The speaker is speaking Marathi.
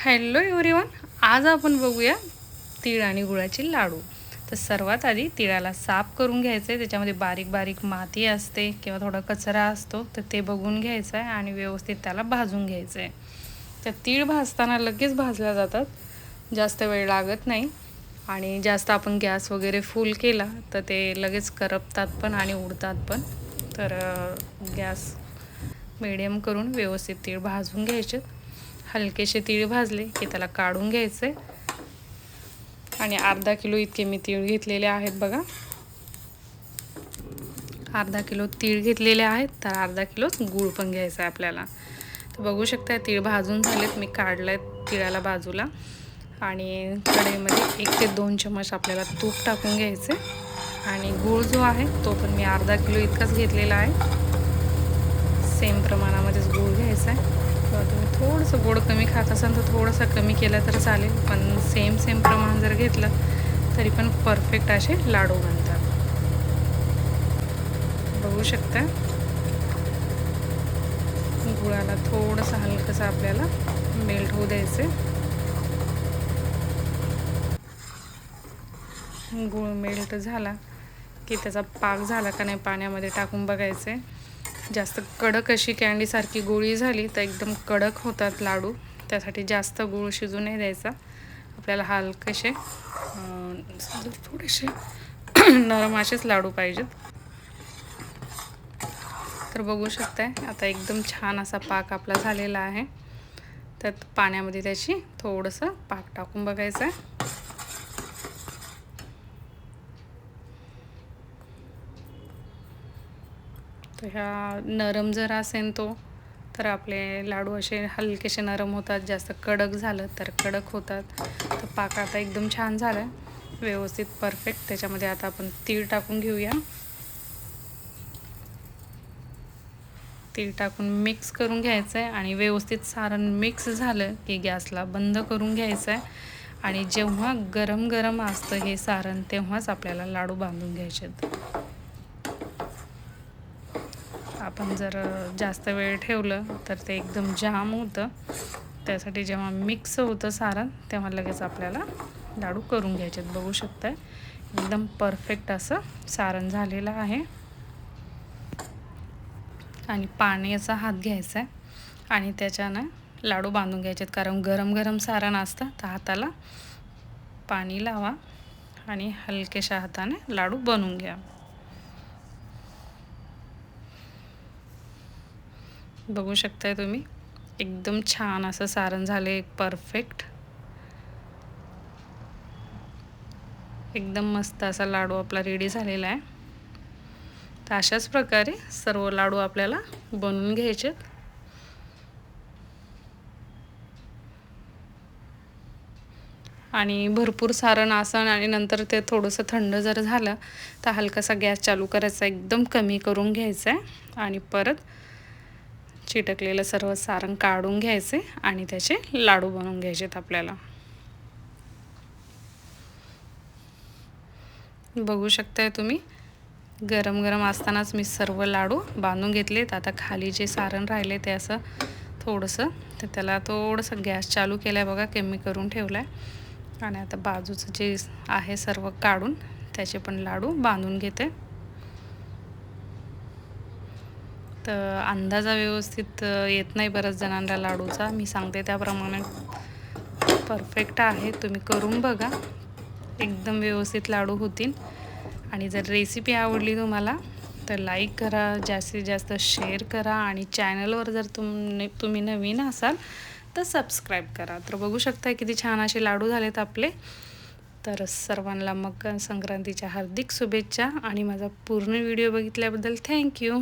हॅलो एव्हरीवन आज आपण बघूया तीळ आणि गुळाचे लाडू. तर सर्वात आधी तिळाला साफ करून घ्यायचं आहे त्याच्यामध्ये बारीक बारीक माती असते किंवा थोडा कचरा असतो तर ते बघून घ्यायचं आहे आणि व्यवस्थित त्याला भाजून घ्यायचं आहे तर तीळ भाजताना लगेच भाजल्या जातात जास्त वेळ लागत नाही. आणि जास्त आपण गॅस वगैरे फुल केला तर ते लगेच करपतात पण आणि उडतात पण. तर गॅस मिडियम करून व्यवस्थित तीळ भाजून घ्यायचे. हलकेसे तीळ भाजले की त्याला काढून घ्यायचे. आणि अर्धा किलो इतके मी तीळ घेतलेले आहेत बघा. अर्धा किलो तीळ घेतलेले आहेत तर अर्धा किलोच गूळ पण घ्यायचा आहे आपल्याला. तर बघू शकता तीळ भाजून झालेत. मी काढलं आहे तिळाला बाजूला. आणि कढईमध्ये एक ते दोन चमच आपल्याला तूप टाकून घ्यायचे. आणि गूळ जो आहे तो पण मी अर्धा किलो इतकाच घेतलेला आहे. सेम प्रमाणामध्येच गूळ घ्यायचा आहे. थोडंसं गोड कमी खात असाल तर थोडंसं कमी केलं तर चालेल. पण सेम सेम प्रमाण जर घेतलं तरी पण परफेक्ट असे लाडू बनतात. बघू शकता. गुळाला थोडंसं हलकंसं आपल्याला मेल्ट होऊ द्यायचे गुळ मेल्ट झाला की त्याचा पाक झाला का नाही पाण्यामध्ये टाकून बघायचं आहे जास्त कडक अशी कँडीसारखी गोळी झाली तर एकदम कडक होतात लाडू. त्यासाठी जास्त गूळ शिजू नाही द्यायचा. आपल्याला हलकेसे थोडेसे नरम असेच लाडू पाहिजेत. तर बघू शकताय आता एकदम छान असा पाक आपला झालेला आहे. त्यात पाण्यामध्ये त्याची थोडंसं पाक टाकून बघायचं आहे तर ह्या नरम जर असेल तो तर आपले लाडू असे हलकेसे नरम होतात जास्त कडक झालं तर कडक होतात. तर पाक आता एकदम छान झालं व्यवस्थित परफेक्ट त्याच्यामध्ये आता आपण तीळ टाकून घेऊया. तीळ टाकून मिक्स करून घ्यायचं आहे आणि व्यवस्थित सारण मिक्स झालं की गॅसला बंद करून घ्यायचं आहे आणि जेव्हा गरम गरम असतं हे सारण तेव्हाच आपल्याला लाडू बांधून घ्यायचे आपण जर जास्त वेळ ठेवलं तर ते एकदम जाम होतं. त्यासाठी जेव्हा मिक्स होतं सारण तेव्हा लगेच आपल्याला लाडू करून घ्यायचे बघू शकता एकदम परफेक्ट असं सारण झालेलं आहे. आणि पाण्याचा हात घ्यायचा आहे आणि त्याच्यानं लाडू बांधून घ्यायचे कारण गरम गरम सारण असतं तर हाताला पाणी लावा आणि हलकेशा हाताने लाडू बनवून घ्या. बघू शकताय तुम्ही. एकदम छान असं सारण झाले परफेक्ट एकदम मस्त असा लाडू आपला रेडी झालेला आहे. तर अशाच प्रकारे सर्व लाडू आपल्याला बनवून घ्यायचे आणि भरपूर सारण आसन आणि नंतर ते थोडंसं थंड जर झालं तर हलकासा गॅस चालू करायचा एकदम कमी करून घ्यायचा आहे. आणि परत चिटकलेलं सर्व सारण काढून घ्यायचे आणि त्याचे लाडू बनवून घ्यायचेत आपल्याला. बघू शकताय तुम्ही गरम गरम असतानाच मी सर्व लाडू बांधून घेतलेत. आता खाली जे सारण राहिले ते असं थोडंसं तर त्याला थोडंसं गॅस चालू केला आहे बघा कमी करून ठेवलं आहे आणि आता बाजूचं जे आहे सर्व काढून त्याचे पण लाडू बांधून घेते. तर अंदाजा व्यवस्थित येत नाही बऱ्याच जणांना लाडूचा. मी सांगते त्याप्रमाणे परफेक्ट आहे. तुम्ही करून बघा. एकदम व्यवस्थित लाडू होतील. आणि जर रेसिपी आवडली तुम्हाला तर लाईक करा जास्तीत जास्त शेअर करा आणि चॅनलवर जर तुम तुम्ही नवीन असाल तर सबस्क्राईब करा. तर बघू शकता किती छान असे लाडू झालेत आपले. तर सर्वांना मकर संक्रांतीच्या हार्दिक शुभेच्छा आणि माझा पूर्ण व्हिडिओ बघितल्याबद्दल थँक्यू